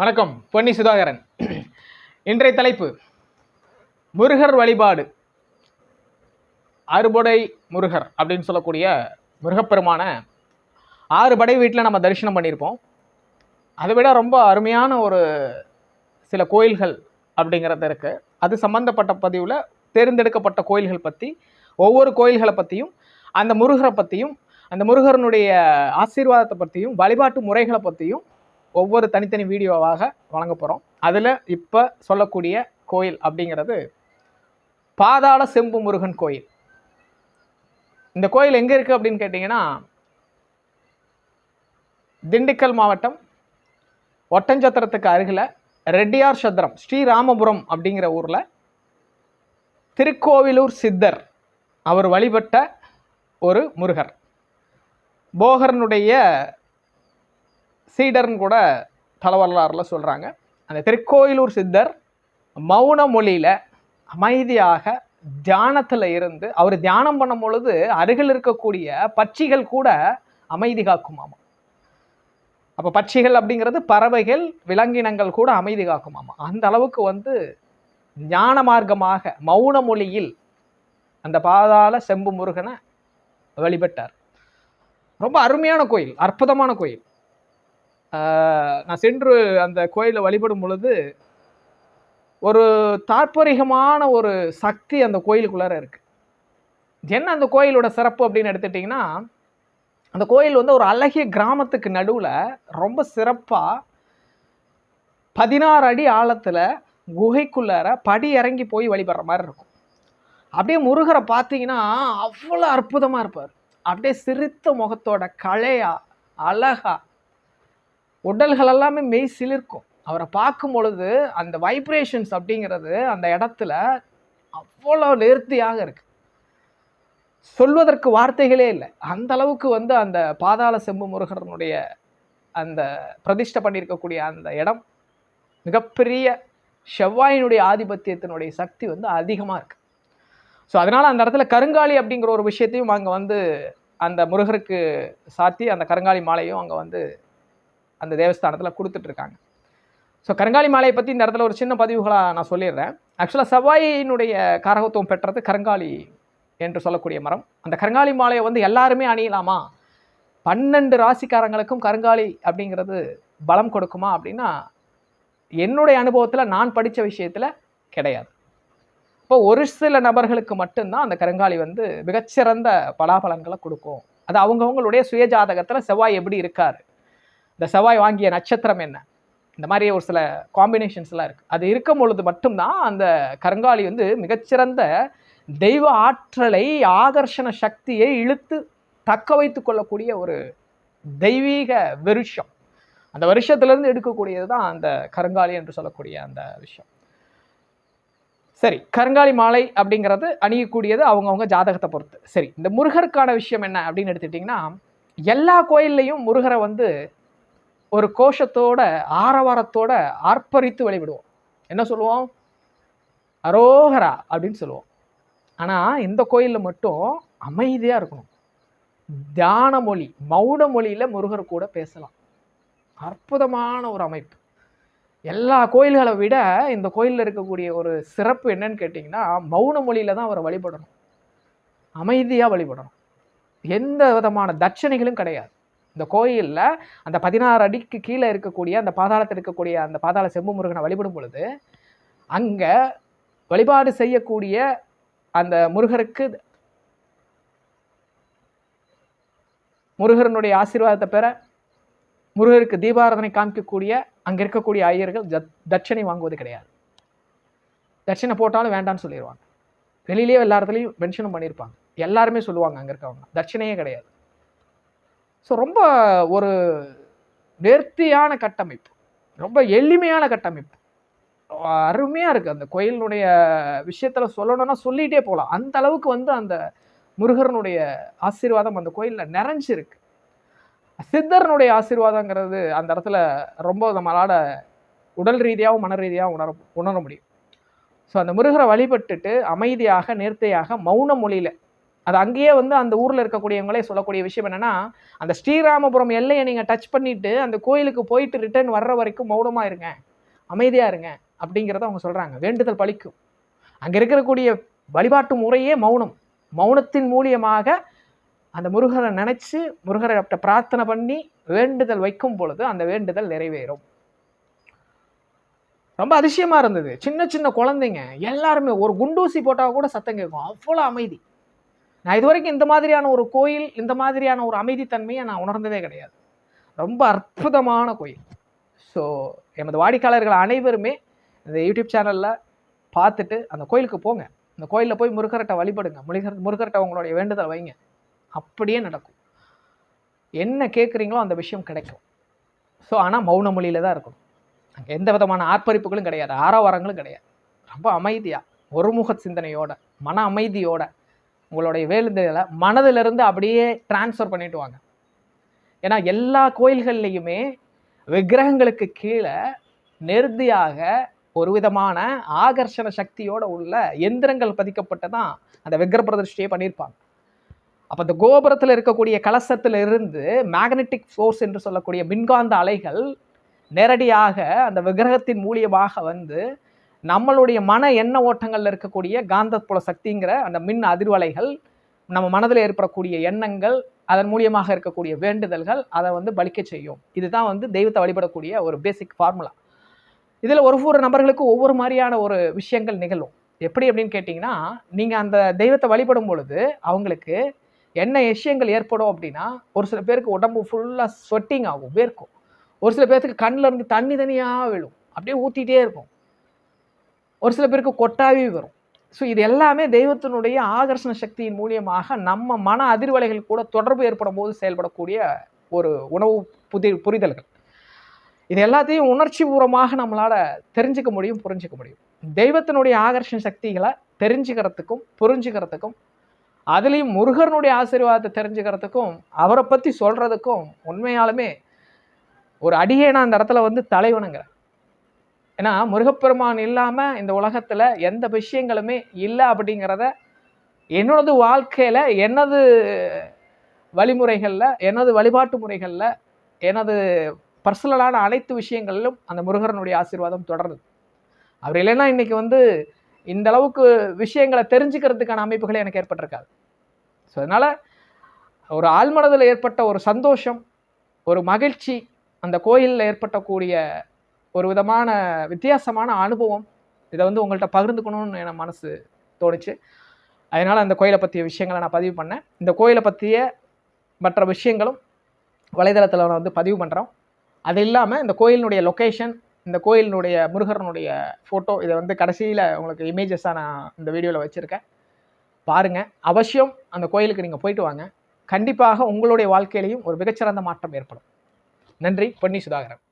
வணக்கம் பொன்னி சுதாகரன். இன்றைய தலைப்பு முருகர் வழிபாடு. அறுபடை முருகர் அப்படின்னு சொல்லக்கூடிய முருகப்பெருமான ஆறு படை வீட்டில் நம்ம தரிசனம் பண்ணியிருப்போம். அதை விட ரொம்ப அருமையான ஒரு சில கோயில்கள் அப்படிங்கிறது இருக்குது அது சம்மந்தப்பட்ட பதிவில் தேர்ந்தெடுக்கப்பட்ட கோயில்கள் பற்றி ஒவ்வொரு கோயில்களை பற்றியும் அந்த முருகரை பற்றியும் அந்த முருகரனுடைய ஆசீர்வாதத்தை பற்றியும் வழிபாட்டு முறைகளை பற்றியும் ஒவ்வொரு தனித்தனி வீடியோவாக வழங்க போகிறோம் அதில் இப்போ சொல்லக்கூடிய கோயில் அப்படிங்கிறது பாதாள செம்பு முருகன் கோயில். இந்த கோயில் எங்கே இருக்குது அப்படின்னு கேட்டிங்கன்னா திண்டுக்கல் மாவட்டம் ஒட்டஞ்சத்திரத்துக்கு அருகில் ரெட்டியார் சத்திரம் ஸ்ரீராமபுரம் அப்படிங்கிற ஊரில் திருக்கோவிலூர் சித்தர் அவர் வழிபட்ட ஒரு முருகர். போகரனுடைய சீடர்னு கூட தலவரலாறுல சொல்கிறாங்க அந்த திருக்கோயிலூர் சித்தர் மௌன மொழியில் அமைதியாக தியானத்தில் இருந்து அவர் தியானம் பண்ணும் பொழுது அருகில் இருக்கக்கூடிய பட்சிகள் கூட அமைதி காக்குமாமா. அப்போ பட்சிகள் அப்படிங்கிறது பறவைகள் விலங்கினங்கள் கூட அமைதி காக்குமாமா. அந்த அளவுக்கு வந்து ஞான மார்க்கமாக மௌன மொழியில் அந்த பாதாள செம்பு முருகனை வழிபட்டார். ரொம்ப அருமையான கோயில் அற்புதமான கோயில். நான் சென்று அந்த கோயிலை வழிபடும் பொழுது ஒரு தாற்பரிகமான ஒரு சக்தி அந்த கோயிலுக்குள்ளார இருக்கு. என்ன அந்த கோயிலோட சிறப்பு அப்படின்னு எடுத்துட்டிங்கன்னா அந்த கோயில் வந்து ஒரு அழகிய கிராமத்துக்கு நடுவில் ரொம்ப சிறப்பாக பதினாறு அடி ஆழத்தில் குகைக்குள்ளார படி இறங்கி போய் வழிபடுற மாதிரி இருக்கும். அப்படியே முருகரை பார்த்தீங்கன்னா அவ்வளோ அற்புதமாக இருப்பார். அப்படியே சிரித்த முகத்தோட கலையா அழகா உடல்கள் எல்லாமே மெய் சிலிர்க்கும். அவரை பார்க்கும் பொழுது அந்த வைப்ரேஷன்ஸ் அப்படிங்கிறது அந்த இடத்துல அவ்வளோ நேர்த்தியாக இருக்கு. சொல்வதற்கு வார்த்தைகளே இல்லை. அந்த அளவுக்கு வந்து அந்த பாதாள செம்பு முருகனுடைய அந்த பிரதிஷ்டை பண்ணியிருக்கக்கூடிய அந்த இடம் மிகப்பெரிய செவ்வாயினுடைய ஆதிபத்தியத்தினுடைய சக்தி வந்து அதிகமாக இருக்கு. ஸோ அதனால் அந்த இடத்துல கருங்காலி அப்படிங்கிற ஒரு விஷயத்தையும் அங்கே வந்து அந்த முருகருக்கு சாத்தி அந்த கருங்காலி மாலையும் அங்கே வந்து அந்த தேவஸ்தானத்தில் கொடுத்துட்ருக்காங்க. ஸோ கருங்காலி மாலையை பற்றி இந்த இடத்துல ஒரு சின்ன பதிவுகளாக நான் சொல்லிடுறேன். ஆக்சுவலாக செவ்வாயினுடைய காரகத்துவம் பெற்றது கருங்காலி என்று சொல்லக்கூடிய மரம். அந்த கருங்காலி மாலையை வந்து எல்லாருமே அணியலாமா? பன்னெண்டு ராசிக்காரங்களுக்கும் கருங்காலி அப்படிங்கிறது பலம் கொடுக்குமா அப்படின்னா என்னுடைய அனுபவத்தில் நான் படித்த விஷயத்தில் கிடையாது. இப்போ ஒரு சில நபர்களுக்கு மட்டும்தான் அந்த கருங்காலி வந்து மிகச்சிறந்த பலாபலன்களை கொடுக்கும். அது அவங்கவுங்களுடைய சுயஜாதகத்தில் செவ்வாய் எப்படி இருக்கார்? இந்த செவ்வாய் வாங்கிய நட்சத்திரம் என்ன? இந்த மாதிரி ஒரு சில காம்பினேஷன்ஸ்லாம் இருக்குது அது இருக்கும் பொழுது மட்டும்தான் அந்த கருங்காலி வந்து மிகச்சிறந்த தெய்வ ஆற்றலை ஆகர்ஷண சக்தியை இழுத்து தக்க வைத்து கொள்ளக்கூடிய ஒரு தெய்வீக வருஷம். அந்த வருஷத்துலேருந்து எடுக்கக்கூடியது தான் அந்த கருங்காலி என்று சொல்லக்கூடிய அந்த விஷயம் சரி கருங்காலி மாலை அப்படிங்கிறது அணியக்கூடியது அவங்கவுங்க ஜாதகத்தை பொறுத்து. சரி இந்த முருகருக்கான விஷயம் என்ன அப்படின்னு எடுத்துட்டிங்கன்னா எல்லா கோயில்லையும் முருகரை வந்து ஒரு கோஷத்தோட ஆரவாரத்தோட ஆர்ப்பரித்து வழிபடுவோம் என்ன சொல்லுவோம்? அரோகரா அப்படின்னு சொல்லுவோம். ஆனால் இந்த கோயிலில் மட்டும் அமைதியாக இருக்கணும். தியான மொழி மௌன மொழியில் முருகர் கூட பேசலாம். அற்புதமான ஒரு அமைப்பு. எல்லா கோயில்களை விட இந்த கோயிலில் இருக்கக்கூடிய ஒரு சிறப்பு என்னன்னு கேட்டிங்கன்னா மௌன மொழியில் தான் அவரை வழிபடணும். அமைதியாக வழிபடணும். எந்த விதமான தட்சணைகளும் கிடையாது. இந்த கோயிலில் அந்த பதினாறு அடிக்கு கீழே இருக்கக்கூடிய அந்த பாதாளத்தில் இருக்கக்கூடிய அந்த பாதாள செம்பு முருகனை வழிபடும் பொழுது அங்கே வழிபாடு செய்யக்கூடிய அந்த முருகருக்கு முருகரனுடைய ஆசீர்வாதத்தை பெற முருகருக்கு தீபாராதனை காமிக்கக்கூடிய அங்கே இருக்கக்கூடிய ஐயர்கள் தட்சணை வாங்குவது கிடையாது. தட்சணை போட்டாலும் வேண்டாம்னு சொல்லிடுவாங்க வெளியிலேயே எல்லா இடத்துலையும் மென்ஷனும் பண்ணியிருப்பாங்க எல்லாருமே சொல்லுவாங்க அங்கே இருக்கவங்க. தட்சணையே கிடையாது. ஸோ ரொம்ப ஒரு நேர்த்தியான கட்டமைப்பு. ரொம்ப எளிமையான கட்டமைப்பு. அருமையாக இருக்குது அந்த கோயிலினுடைய விஷயத்தில் சொல்லணும்னா சொல்லிகிட்டே போகலாம் அந்த அளவுக்கு வந்து அந்த முருகர்னுடைய ஆசீர்வாதம் அந்த கோயிலில் நிறைஞ்சிருக்கு. சித்தரனுடைய ஆசீர்வாதங்கிறது அந்த இடத்துல ரொம்ப நம்மளால் உடல் ரீதியாகவும் மன ரீதியாகவும் உணர உணர முடியும். ஸோ அந்த முருகரை வழிபட்டுட்டு அமைதியாக நேர்த்தையாக மௌன மொழியில் அது அங்கேயே வந்து அந்த ஊரில் இருக்கக்கூடியவங்களே சொல்லக்கூடிய விஷயம் என்னென்னா அந்த ஸ்ரீராமபுரம் எல்லையை நீங்கள் டச் பண்ணிவிட்டு அந்த கோயிலுக்கு போயிட்டு ரிட்டர்ன் வர்ற வரைக்கும் மௌனமாக இருங்க. அமைதியாக இருங்க. அப்படிங்கிறத அவங்க சொல்கிறாங்க வேண்டுதல் பலிக்கும் அங்கே இருக்கக்கூடிய வழிபாட்டு முறையே மௌனம். மௌனத்தின் மூலியமாக அந்த முருகரை நினச்சி முருகரை பிரார்த்தனை பண்ணி வேண்டுதல் வைக்கும் பொழுது அந்த வேண்டுதல் நிறைவேறும். ரொம்ப அதிசயமாக இருந்தது. சின்ன சின்ன குழந்தைங்க எல்லாருமே ஒரு குண்டூசி போட்டால் கூட சத்தம் கேட்கும். அவ்வளோ அமைதி. நான் இது வரைக்கும் இந்த மாதிரியான ஒரு கோயில் இந்த மாதிரியான ஒரு அமைதித்தன்மையை நான் உணர்ந்ததே கிடையாது. ரொம்ப அற்புதமான கோயில். ஸோ எமது வாடிக்கையாளர்கள் அனைவருமே இந்த யூடியூப் சேனலில் பார்த்துட்டு அந்த கோயிலுக்கு போங்க. அந்த கோயிலில் போய் முருகர்கிட்ட வழிபடுங்க. முருகர் முருகர்கிட்ட உங்களுடைய வேண்டுதல் வைங்க. அப்படியே நடக்கும். என்ன கேட்குறீங்களோ அந்த விஷயம் கிடைக்கும். ஸோ ஆனால் மௌன மொழியில் தான் இருக்கணும். அங்கே எந்த விதமான ஆர்ப்பரிப்புகளும் கிடையாது. ஆரவாரங்களும் கிடையாது. ரொம்ப அமைதியாக ஒருமுக சிந்தனையோட மன அமைதியோட உங்களுடைய வேண்டுதலை மனதிலிருந்து அப்படியே டிரான்ஸ்ஃபர் பண்ணிட்டு வாங்க. ஏன்னா எல்லா கோயில்கள்லையுமே விக்கிரகங்களுக்கு கீழே நெருதியாக ஒரு விதமான ஆகர்ஷண சக்தியோட உள்ள எந்திரங்கள் பதிக்கப்பட்டு தான் அந்த விக்கிர பிரதிஷ்டையை பண்ணியிருப்பாங்க. அப்போ அந்த கோபுரத்தில் இருக்கக்கூடிய கலசத்தில் இருந்து மேக்னெட்டிக் ஃபோர்ஸ் என்று சொல்லக்கூடிய மின்காந்த அலைகள் நேரடியாக அந்த விக்கிரகத்தின் மூலியமாக வந்து நம்மளுடைய மன எண்ண ஓட்டங்களில் இருக்கக்கூடிய காந்தப்புல சக்திங்கிற அந்த மின் அதிர்வலைகள் நம்ம மனதில் ஏற்படக்கூடிய எண்ணங்கள் அதன் மூலியமாக இருக்கக்கூடிய வேண்டுதல்கள் அதை வந்து பலிக்க செய்யும். இதுதான் வந்து தெய்வத்தை வழிபடக்கூடிய ஒரு பேசிக் ஃபார்முலா இதில் ஒரு ஒரு நபர்களுக்கும் ஒவ்வொரு மாதிரியான ஒரு விஷயங்கள் நிகழும். எப்படி அப்படின்னு கேட்டிங்கன்னா நீங்கள் அந்த தெய்வத்தை வழிபடும் பொழுது அவங்களுக்கு என்ன விஷயங்கள் ஏற்படும் அப்படின்னா ஒரு சில பேருக்கு உடம்பு ஃபுல்லாக ஸ்வெட்டிங் ஆகும் வேர்க்கும். ஒரு சில பேர்த்துக்கு கண்ணில் இருந்து தண்ணி தனியாக விழும். அப்படியே ஊற்றிட்டே இருக்கும். ஒரு சில பேருக்கு கொட்டாவே வரும். ஸோ இது எல்லாமே தெய்வத்தினுடைய ஆகர்ஷண சக்தியின் மூலியமாக நம்ம மன அதிர்வலைகள் கூட தொடர்பு ஏற்படும் போது செயல்படக்கூடிய ஒரு உணவு புதி புரிதல்கள். இது எல்லாத்தையும் உணர்ச்சி பூர்வமாக நம்மளால் தெரிஞ்சுக்க முடியும் புரிஞ்சிக்க முடியும். தெய்வத்தினுடைய ஆகர்ஷண சக்திகளை தெரிஞ்சுக்கிறதுக்கும் புரிஞ்சுக்கிறதுக்கும் அதுலேயும் முருகனுடைய ஆசீர்வாதத்தை தெரிஞ்சுக்கிறதுக்கும் அவரை பற்றி சொல்கிறதுக்கும் உண்மையாலுமே ஒரு அடியேனா அந்த இடத்துல வந்து தலைவனுங்கிறேன் ஏன்னா முருகப்பெருமான் இல்லாமல் இந்த உலகத்தில் எந்த விஷயங்களுமே இல்லை அப்படிங்கிறத என்னோடது வாழ்க்கையில் எனது வழிமுறைகளில் எனது வழிபாட்டு முறைகளில் எனது பர்சனலான அனைத்து விஷயங்களிலும் அந்த முருகரனுடைய ஆசீர்வாதம் தொடருது அவர் இல்லைன்னா இன்றைக்கி வந்து இந்த அளவுக்கு விஷயங்களை தெரிஞ்சுக்கிறதுக்கான அமைப்புகள் எனக்கு ஏற்பட்டிருக்காது. ஸோ அதனால் ஒரு ஆழ்மனதில் ஏற்பட்ட ஒரு சந்தோஷம் ஒரு மகிழ்ச்சி அந்த கோயிலில் ஏற்பட்டக்கூடிய ஒரு விதமான வித்தியாசமான அனுபவம். இதை வந்து உங்கள்கிட்ட பகிர்ந்துக்கணும்னு என் மனசு தோணுச்சு. அதனால் அந்த கோயிலை பற்றிய விஷயங்களை நான் பதிவு பண்ணேன். இந்த கோயிலை பற்றிய மற்ற விஷயங்களும் வலைதளத்தில் நான் வந்து பதிவு பண்ணுறோம் அது இல்லாமல் இந்த கோயிலினுடைய லொக்கேஷன் இந்த கோயிலினுடைய முருகரனுடைய ஃபோட்டோ இதை வந்து கடைசியில் உங்களுக்கு இமேஜஸாக நான் இந்த வீடியோவில் வச்சுருக்கேன். பாருங்கள் அவசியம் அந்த கோயிலுக்கு நீங்கள் போயிட்டு வாங்க. கண்டிப்பாக உங்களுடைய வாழ்க்கையிலையும் ஒரு மிகச்சிறந்த மாற்றம் ஏற்படும். நன்றி. பொன்னி சுதாகரன்.